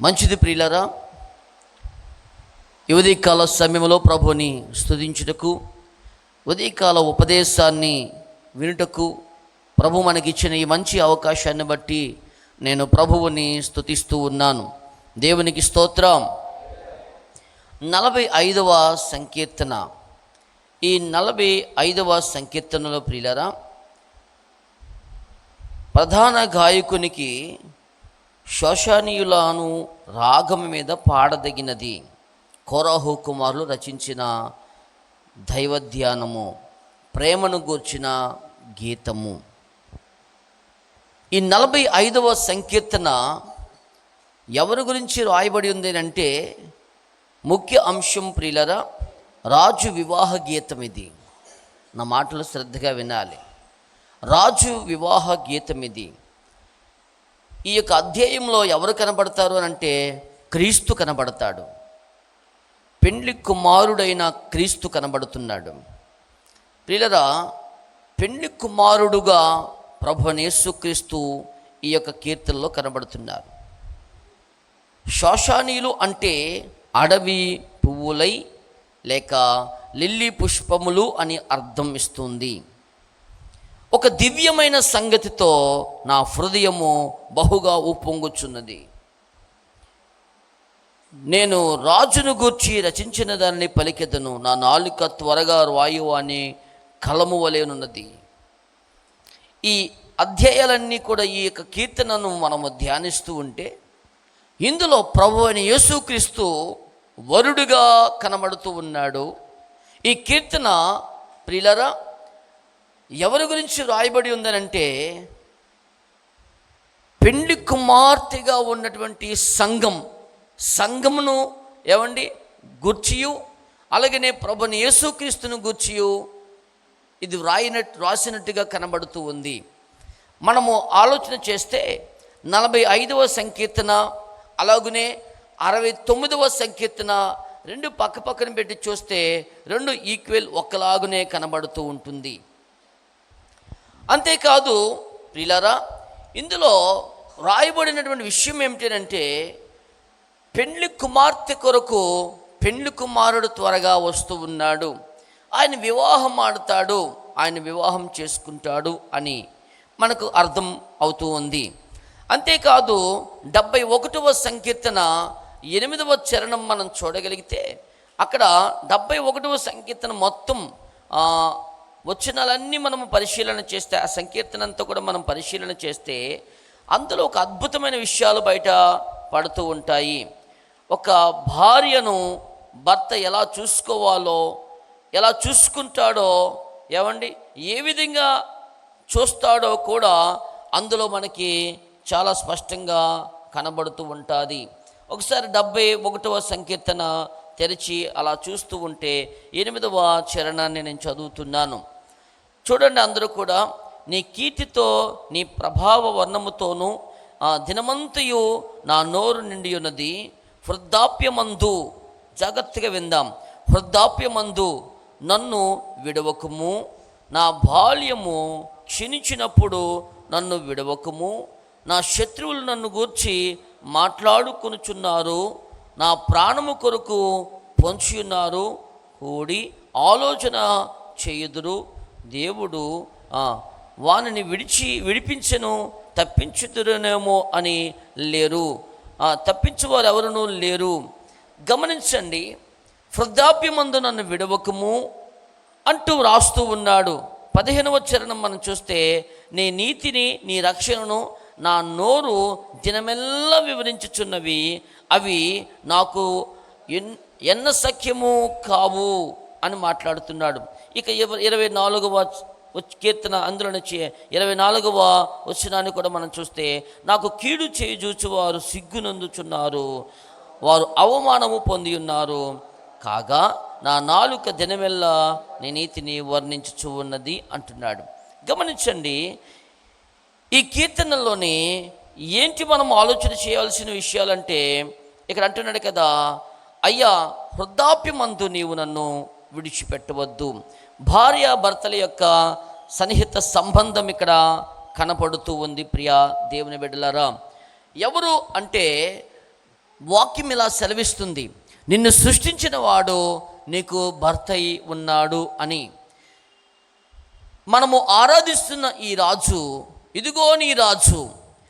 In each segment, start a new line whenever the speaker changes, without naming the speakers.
మంచిది ప్రియులరా ఉదయకాల సమయంలో ప్రభుని స్థుతించుటకు ఉదయకాల ఉపదేశాన్ని వినుటకు ప్రభు మనకిచ్చిన ఈ మంచి అవకాశాన్ని బట్టి నేను ప్రభువుని స్థుతిస్తూ ఉన్నాను. దేవునికి స్తోత్రం. నలభై ఐదవ సంకీర్తన. ఈ నలభై ఐదవ సంకీర్తనలో ప్రియులరా ప్రధాన గాయకునికి శోషానీయులను రాగం మీద పాడదగినది. కోరాహు కుమారులు రచించిన దైవధ్యానము ప్రేమను గూర్చిన గీతము. ఈ నలభై ఐదవ సంకీర్తన ఎవరి గురించి రాయబడి ఉంది అంటే ముఖ్య అంశం ప్రియులరా రాజు వివాహ గీతం ఇది నా మాటలు శ్రద్ధగా వినాలి. రాజు వివాహ గీతం ఇది ఈ యొక్క అధ్యాయంలో ఎవరు కనబడతారు అని అంటే క్రీస్తు కనబడతాడు. పెండ్లి కుమారుడైన క్రీస్తు కనబడుతున్నాడు. ప్రియులరా పెండ్లి కుమారుడుగా ప్రభు ఈ యొక్క కీర్తనలో కనబడుతున్నారు. శోషానీలు అంటే అడవి పువ్వులై లేక లిల్లీ పుష్పములు అని అర్థం ఇస్తుంది. ఒక దివ్యమైన సంగతితో నా హృదయము బహుగా ఉప్పొంగుచున్నది నేను రాజును గూర్చి రచించిన దానిని పలికెదను. నా నాలుక త్వరగా వాయువు అని కలము వలెనున్నది ఈ అధ్యాయాలన్నీ కూడా ఈ యొక్క కీర్తనను మనము ధ్యానిస్తూ ఉంటే ఇందులో ప్రభు అని యేసుక్రీస్తు వరుడుగా కనబడుతూ ఉన్నాడు. ఈ కీర్తన ప్రిలరా ఎవరి గురించి రాయబడి ఉందనంటే పెండి కుమార్తెగా ఉన్నటువంటి సంఘం. సంఘమును ఏమండి? గుర్చియు. అలాగనే ప్రభుని యేసుక్రీస్తును గుర్చియు. ఇది రాయినట్టు రాసినట్టుగా కనబడుతూ ఉంది. మనము ఆలోచన చేస్తే నలభై ఐదవ సంకీర్తన అలాగనే అరవై తొమ్మిదవ సంకీర్తన రెండు పక్క పక్కన పెట్టి చూస్తే రెండు ఈక్వల్ ఒకలాగునే కనబడుతూ ఉంటుంది. అంతేకాదు ప్రియులారా ఇందులో రాయబడినటువంటి విషయం ఏమిటంటే పెండ్లి కుమార్తె కొరకు పెండ్లి కుమారుడు త్వరగా వస్తూ ఉన్నాడు. ఆయన వివాహం ఆడతాడు ఆయన వివాహం చేసుకుంటాడు అని మనకు అర్థం అవుతూ ఉంది. అంతేకాదు డెబ్బై ఒకటవ సంకీర్తన ఎనిమిదవ చరణం మనం చూడగలిగితే అక్కడ డెబ్బై ఒకటవ సంకీర్తన మొత్తం వచనాలన్నీ మనము పరిశీలన చేస్తే ఆ సంకీర్తన అంతా కూడా మనం పరిశీలన చేస్తే అందులో ఒక అద్భుతమైన విషయాలు బయట పడుతూ ఉంటాయి. ఒక భార్యను భర్త ఎలా చూసుకోవాలో ఎలా చూసుకుంటాడో ఏమండి ఏ విధంగా చూస్తాడో కూడా అందులో మనకి చాలా స్పష్టంగా కనబడుతూ ఉంటుంది. ఒకసారి డెబ్బై ఒకటవ సంకీర్తన తెరిచి అలా చూస్తూ ఉంటే ఎనిమిదవ చరణాన్ని నేను చదువుతున్నాను. చూడండి అందరూ కూడా నీ కీర్తితో నీ ప్రభావ వర్ణముతోనూ దినమంతయు నా నోరు నిండి ఉన్నది వృద్ధాప్యమందు జాగ్రత్తగా విందాం. వృద్ధాప్యమందు నన్ను విడవకుము. నా బాల్యము క్షీణించినప్పుడు నన్ను విడవకుము. నా శత్రువులు నన్ను గూర్చి మాట్లాడుకొనుచున్నారు. నా ప్రాణము కొరకు పొంచియున్నారు. కూడి ఆలోచన చేయుదురు. దేవుడు వానిని విడిచి విడిపించను తప్పించుదురేమో అని లేరు. తప్పించువారు ఎవరునూ లేరు. గమనించండి వృద్ధాప్యమందు నన్ను విడవకము అంటూ రాస్తూ ఉన్నాడు. పదిహేనవ చరణం మనం చూస్తే నీ నీతిని నీ రక్షణను నా నోరు దినమెల్లా వివరించుచున్నవి అవి నాకు ఎన్ ఎన్న సఖ్యము కావు అని మాట్లాడుతున్నాడు. ఇక ఇవ- ఇరవై నాలుగవ కీర్తన అందులో నుంచి ఇరవై నాలుగవ వచ్చినాన్ని కూడా మనం చూస్తే నాకు కీడు చేయి చూచువారు సిగ్గునందుచున్నారు వారు అవమానము పొంది ఉన్నారు. కాగా నా నాలుక దినమెల్లా నీ నీతిని వర్ణించుచు ఉన్నది అంటున్నాడు. గమనించండి ఈ కీర్తనలోని ఏంటి మనం ఆలోచన చేయాల్సిన విషయాలంటే ఇక్కడ అంటున్నాడు కదా అయ్యా వృద్ధాప్యమందు నీవు నన్ను విడిచిపెట్టవద్దు. భార్య భర్తల యొక్క సన్నిహిత సంబంధం ఇక్కడ కనపడుతూ ఉంది ప్రియా దేవుని బిడ్డలారా. ఎవరు అంటే వాక్యం ఇలా సెలవిస్తుంది నిన్ను సృష్టించిన వాడు నీకు భర్త అయి ఉన్నాడు అని. మనము ఆరాధిస్తున్న ఈ రాజు ఇదిగో నీ రాజు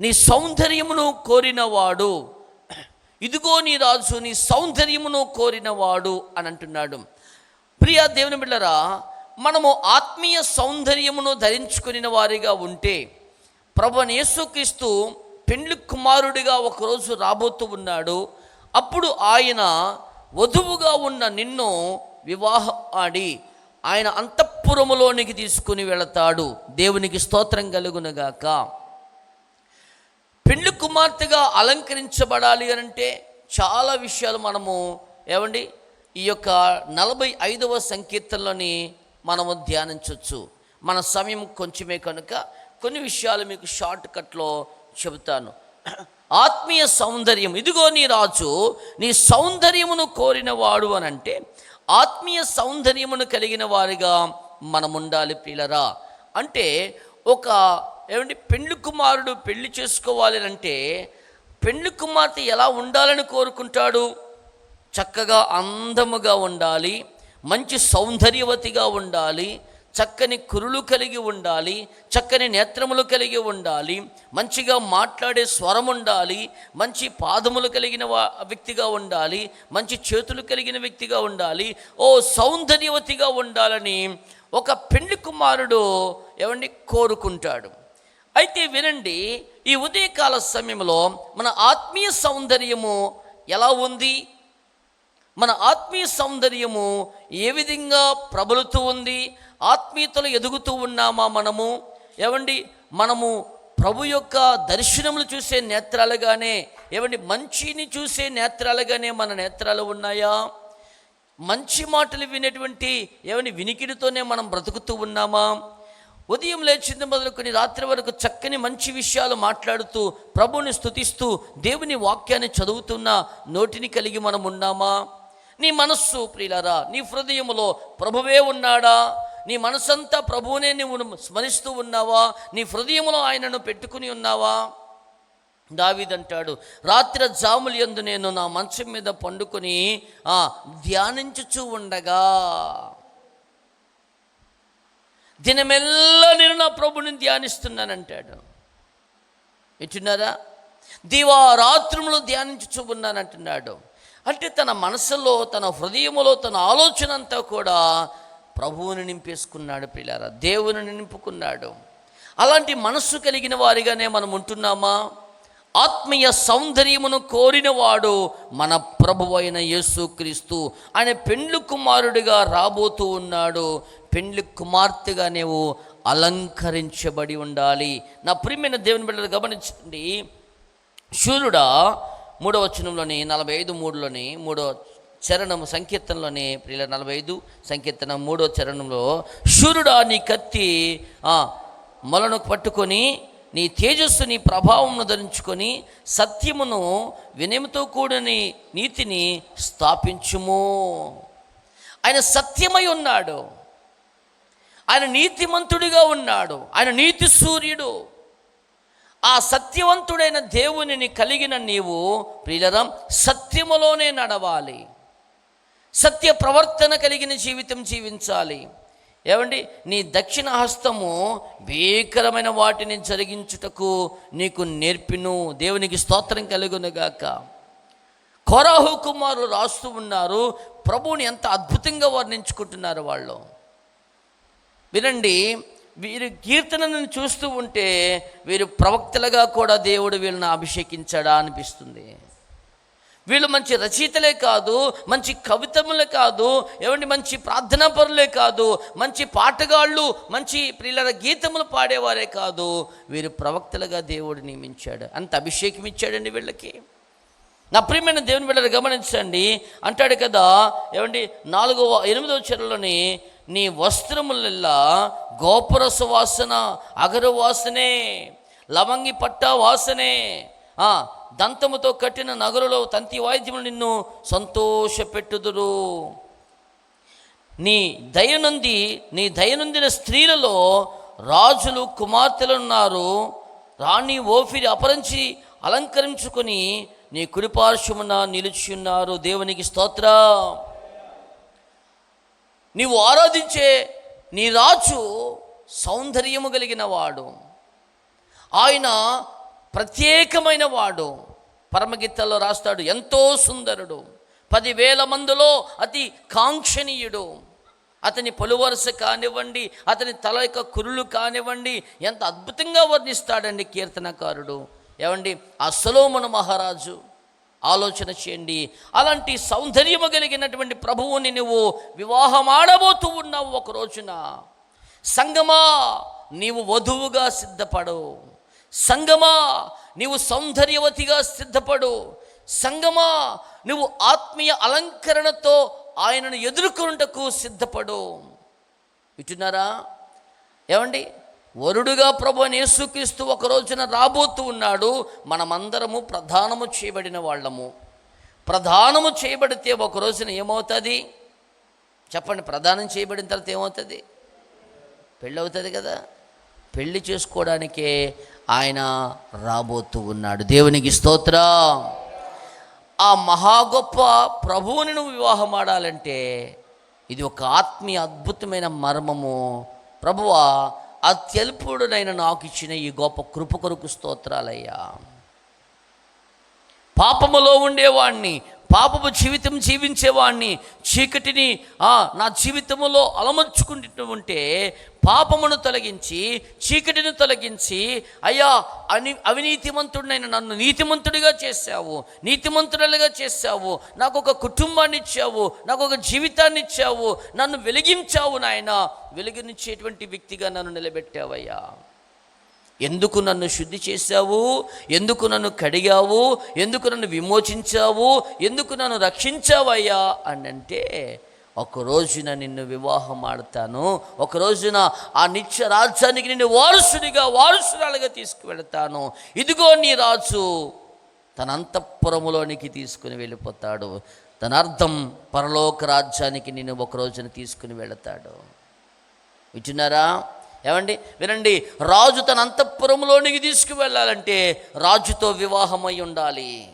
నీ సౌందర్యమును కోరినవాడు. ఇదిగో నీ రాజు నీ సౌందర్యమును కోరినవాడు అని అంటున్నాడు. ప్రియ దేవుని బిళ్ళరా మనము ఆత్మీయ సౌందర్యమును ధరించుకుని వారిగా ఉంటే ప్రభు యేసుక్రీస్తు పెండ్లి కుమారుడిగా ఒకరోజు రాబోతూ ఉన్నాడు. అప్పుడు ఆయన వధువుగా ఉన్న నిన్ను వివాహం ఆడి ఆయన అంత అంతఃపురములోనికి తీసుకుని వెళతాడు. దేవునికి స్తోత్రం కలుగునుగాక. పెళ్ళి కుమార్తెగా అలంకరించబడాలి అని అంటే చాలా విషయాలు మనము ఏమండి? ఈ యొక్క నలభై ఐదవ సంకీర్తనలోని మనము ధ్యానించవచ్చు మన సమయం కొంచెమే కనుక కొన్ని విషయాలు మీకు షార్ట్ కట్లో చెబుతాను. ఆత్మీయ సౌందర్యం. ఇదిగో నీ రాజు నీ సౌందర్యమును కోరినవాడు అని అంటే ఆత్మీయ సౌందర్యమును కలిగిన వారిగా మనం ఉండాలి ప్రియులరా. అంటే ఒక ఏమంటే పెండ్లి కుమారుడు పెళ్ళి చేసుకోవాలి అంటే పెండ్లి కుమార్తె ఎలా ఉండాలని కోరుకుంటాడు? చక్కగా అందముగా ఉండాలి మంచి సౌందర్యవతిగా ఉండాలి చక్కని కురులు కలిగి ఉండాలి చక్కని నేత్రములు కలిగి ఉండాలి మంచిగా మాట్లాడే స్వరం ఉండాలి మంచి పాదములు కలిగిన వ్యక్తిగా ఉండాలి మంచి చేతులు కలిగిన వ్యక్తిగా ఉండాలి ఓ సౌందర్యవతిగా ఉండాలని ఒక పెండ్లి కుమారుడు ఏమండి కోరుకుంటాడు? అయితే వినండి ఈ ఉదయకాల సమయంలో మన ఆత్మీయ సౌందర్యము ఎలా ఉంది? మన ఆత్మీయ సౌందర్యము ఏ విధంగా ప్రబలుతూ ఉంది? ఆత్మీయతలు ఎదుగుతూ ఉన్నామా మనము? ఏమండి మనము ప్రభు యొక్క దర్శనములు చూసే నేత్రాలుగానే ఏమండి మంచిని చూసే నేత్రాలుగానే మన నేత్రాలు ఉన్నాయా? మంచి మాటలు వినేటువంటి ఏమని వినికిడితోనే మనం బ్రతుకుతూ ఉన్నామా? ఉదయం లేచింది మొదలుకొని రాత్రి వరకు చక్కని మంచి విషయాలు మాట్లాడుతూ ప్రభుని స్తుతిస్తూ దేవుని వాక్యాన్ని చదువుతున్న నోటిని కలిగి మనం ఉన్నామా? నీ మనస్సు ప్రియులారా నీ హృదయములో ప్రభువే ఉన్నాడా? నీ మనసంతా ప్రభువునే నువ్వు స్మరిస్తూ ఉన్నావా? నీ హృదయములో ఆయనను పెట్టుకుని ఉన్నావా? దావిదంటాడు రాత్రి జాములు ఎందు నేను నా మంచం మీద పండుకొని ఆ, ధ్యానించుచూ ఉండగా. దినమెల్లా నేను నా ప్రభుని ధ్యానిస్తున్నానంటాడు. వింటున్నారా దివా రాత్రములు ధ్యానించుచూ ఉన్నానంటున్నాడు. అంటే తన మనసులో తన హృదయములో తన ఆలోచన అంతా కూడా ప్రభువుని నింపేసుకున్నాడు పిల్లారా దేవుని నింపుకున్నాడు. అలాంటి మనస్సు కలిగిన వారిగానే మనం ఉంటున్నామా? ఆత్మీయ సౌందర్యమును కోరినవాడు మన ప్రభు అయిన యేసుక్రీస్తు ఆయన పెండ్లు కుమారుడిగా రాబోతూ ఉన్నాడు. పెండ్లి కుమార్తెగా నీవు అలంకరించబడి ఉండాలి. నా ప్రియమైన దేవుని బిడ్డలు గమనించండి. శూరుడా మూడవ వచనంలోని నలభై ఐదు మూడులోని మూడో చరణము సంకీర్తనలోని ప్రియుల నలభై ఐదు సంకీర్తన మూడో చరణంలో శూరుడా నీ కత్తి మొలను పట్టుకొని నీ తేజస్సు నీ ప్రభావమును ధరించుకొని సత్యమును వినయముతో కూడిన నీతిని స్థాపించుము. ఆయన సత్యమై ఉన్నాడు. ఆయన నీతిమంతుడిగా ఉన్నాడు. ఆయన నీతి సూర్యుడు. ఆ సత్యవంతుడైన దేవునిని కలిగిన నీవు ప్రియులరం సత్యములోనే నడవాలి. సత్య ప్రవర్తన కలిగిన జీవితం జీవించాలి. ఏమండి? నీ దక్షిణ హస్తము భీకరమైన వాటిని జరిగించుటకు నీకు నేర్పిను. దేవునికి స్తోత్రం కలుగునుగాక కొరాహు కుమారులు రాస్తూ ఉన్నారు. ప్రభువుని ఎంత అద్భుతంగా వర్ణించుకుంటున్నారు వాళ్ళు. వినండి వీరి కీర్తనను చూస్తూ ఉంటే వీరు ప్రవక్తలుగా కూడా దేవుడు వీళ్ళని అభిషేకించాడా అనిపిస్తుంది. వీళ్ళు మంచి రచయితలే కాదు మంచి కవితములే కాదు ఏమండి మంచి ప్రార్థనా పరులే కాదు మంచి పాటగాళ్ళు మంచి ప్రియుల గీతములు పాడేవారే కాదు. వీరు ప్రవక్తలుగా దేవుడు నియమించాడు. అంత అభిషేకం ఇచ్చాడండి వీళ్ళకి. నా ప్రియమైన దేవుని బిడ్డలు గమనించండి. అంటాడు కదా ఏమండి నాలుగవ ఎనిమిదవ చెరలోని నీ వస్త్రములెల్లా గోపురస వాసన అగరు వాసనే లవంగి పట్ట వాసనే దంతముతో కట్టిన నగరులో తంతి వాయిద్యములు నిన్ను సంతోషపెట్టుదురు. నీ దయనుంది నీ దయనుందిన స్త్రీలలో రాజులు కుమార్తెలు ఉన్నారు రాణి ఓఫిరి అపరించి అలంకరించుకొని నీ కుడిపార్శ్వమున నిలుచున్నారు. దేవునికి స్తోత్ర. నీవు ఆరాధించే నీ రాజు సౌందర్యము కలిగిన వాడు. ఆయన ప్రత్యేకమైన వాడు. పరమగీతల్లో రాస్తాడు ఎంతో సుందరుడు పదివేల మందిలో అతి కాంక్షణీయుడు. అతని పొలువరుస కానివ్వండి అతని తల యొక్క కురులు కానివ్వండి ఎంత అద్భుతంగా వర్ణిస్తాడండి కీర్తనకారుడు. ఏమండి? ఆ సొలోమను మహారాజు ఆలోచన చేయండి. అలాంటి సౌందర్యము కలిగినటువంటి ప్రభువుని నువ్వు వివాహమాడబోతూ ఉన్నావు ఒక రోజున. సంగమా నీవు వధువుగా సిద్ధపడవు. సంగమా నీవు సౌందర్యవతిగా సిద్ధపడు. సంగమా నువ్వు ఆత్మీయ అలంకరణతో ఆయనను ఎదుర్కొనుటకు సిద్ధపడు. వింటున్నారా? ఏమండి? వరుడుగా ప్రభు యేసుక్రీస్తు ఒక రోజున రాబోతూ ఉన్నాడు. మనమందరము ప్రధానము చేయబడిన వాళ్ళము. ప్రధానము చేయబడితే ఒక రోజున ఏమవుతుంది? చెప్పండి ప్రధానం చేయబడిన తర్వాత ఏమవుతుంది? పెళ్ళి అవుతుంది కదా? పెళ్ళి చేసుకోవడానికే ఆయన రాబోతూ ఉన్నాడు. దేవునికి స్తోత్రం. ఆ మహా గొప్ప ప్రభువుని నువ్వు వివాహం ఆడాలంటే ఇది ఒక ఆత్మీయ అద్భుతమైన మర్మము. ప్రభువా అత్యల్పుడునైన నాకు ఇచ్చిన ఈ గొప్ప కృప కొరకు స్తోత్రాలయ్యా. పాపములో ఉండేవాణ్ణి పాపపు జీవితం జీవించేవాణ్ణి చీకటిని నా జీవితంలో అలమర్చుకుంటూ ఉంటే పాపమును తొలగించి చీకటిని తొలగించి అయ్యా అని అవినీతిమంతుడినైన నన్ను నీతిమంతుడిగా చేశావు నీతిమంతుడుగా చేశావు నాకు ఒక కుటుంబాన్ని ఇచ్చావు నాకు ఒక జీవితాన్ని ఇచ్చావు నన్ను వెలిగించావు నాయన. వెలిగించేటువంటి వ్యక్తిగా నన్ను నిలబెట్టావయ్యా. ఎందుకు నన్ను శుద్ధి చేశావు? ఎందుకు నన్ను కడిగావు? ఎందుకు నన్ను విమోచించావు? ఎందుకు నన్ను రక్షించావయ్యా? అని అంటే ఒక రోజున నిన్ను వివాహం ఆడతాను. ఒక రోజున ఆ నిత్య రాజ్యానికి నిన్ను వారసుడిగా వారసురాలుగా తీసుకువెళతాను. ఇదిగో నీ రాజు తన అంతఃపురములోనికి తీసుకుని వెళ్ళిపోతాడు. తన అర్థం పరలోక రాజ్యానికి నిన్ను ఒక రోజున తీసుకుని వెళతాడు. వింటున్నారా? ఏమండి? వినండి రాజు తన అంతఃపురంలోనికి తీసుకువెళ్ళాలంటే రాజుతో వివాహమై ఉండాలి.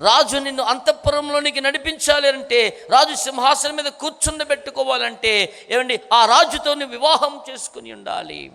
రాజు నిన్ను అంతఃపురంలోనికి నడిపించాలి అంటే రాజు సింహాసనం మీద కూర్చుండబెట్టుకోవాలంటే ఏమండి ఆ రాజుతో వివాహం చేసుకుని ఉండాలి.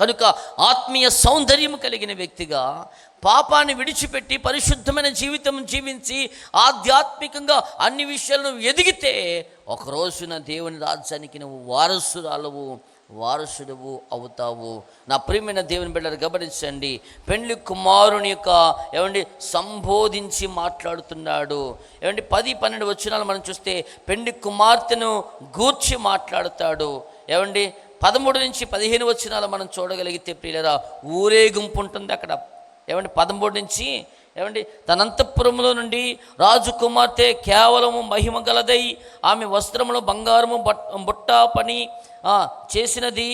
కనుక ఆత్మీయ సౌందర్యం కలిగిన వ్యక్తిగా పాపాన్ని విడిచిపెట్టి పరిశుద్ధమైన జీవితం జీవించి ఆధ్యాత్మికంగా అన్ని విషయాలను ఎదిగితే ఒక రోజున దేవుని రాజ్యానికి నువ్వు వారసురాలవు. వారసుడువు అవుతావు. నా ప్రియమైన దేవుని బిడ్డలు గమనించండి. పెండ్లి కుమారుని యొక్క ఏమండి సంబోధించి మాట్లాడుతున్నాడు. ఏమండి పది పన్నెండు వచ్చినాలు మనం చూస్తే పెండ్లి కుమార్తెను గూర్చి మాట్లాడుతాడు. ఏమండి పదమూడు నుంచి పదిహేను వచ్చినాలు మనం చూడగలిగితే ప్రియులరా ఊరేగింపు ఉంటుంది అక్కడ. ఏమండి పదమూడు నుంచి ఏమండి? తన అంతఃపురములో నుండి రాజు కుమార్తె కేవలము మహిమ గలదై ఆమె వస్త్రములు బంగారము బుట్ట పని చేసినది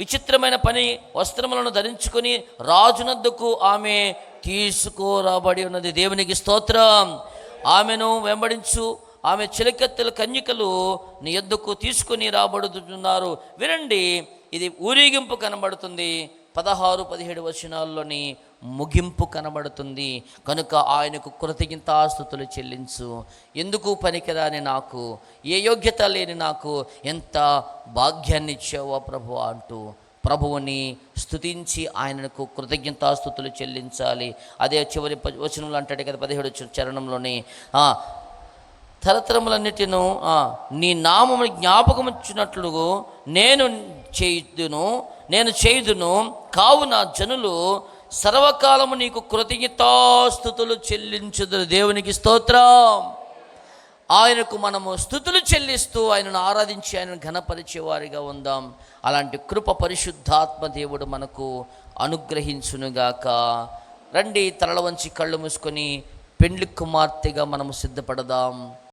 విచిత్రమైన పని వస్త్రములను ధరించుకొని రాజునద్దుకు ఆమె తీసుకురాబడి ఉన్నది. దేవునికి స్తోత్రం. ఆమెను వెంబడించు ఆమె చిలకెత్తల కన్యకలు నీ ఎద్దుకు తీసుకొని రాబడుతున్నారు? వినండి ఇది ఊరేగింపు కనబడుతుంది. పదహారు పదిహేడు వచనాల్లోని ముగింపు కనబడుతుంది. కనుక ఆయనకు కృతజ్ఞతాస్తుతులు చెల్లించు. ఎందుకు పనికిరాని నాకు? ఏ యోగ్యత లేని నాకు? ఎంత భాగ్యాన్ని ఇచ్చావో ప్రభు అంటూ ప్రభువుని స్తుతించి ఆయనకు కృతజ్ఞతాస్తుతులు చెల్లించాలి. అదే చివరి వచనంలో అంటాడు కదా పదిహేడు చరణంలోని. తరతరములన్నిటిను నీ నామము జ్ఞాపకముచ్చినట్లు నేను చేయుదును నేను చేయుదును. కావున జనులు సర్వకాలము నీకు కృతజ్ఞతాస్థుతులు చెల్లించుదు దేవునికి స్తోత్రం. ఆయనకు మనము స్థుతులు చెల్లిస్తూ ఆయనను ఆరాధించి ఆయనను ఘనపరిచేవారిగా ఉందాం. అలాంటి కృప పరిశుద్ధాత్మ దేవుడు మనకు అనుగ్రహించునుగాక. రండి తలల వంచి కళ్ళు మూసుకొని పెండ్లి కుమార్తెగా మనము సిద్ధపడదాం.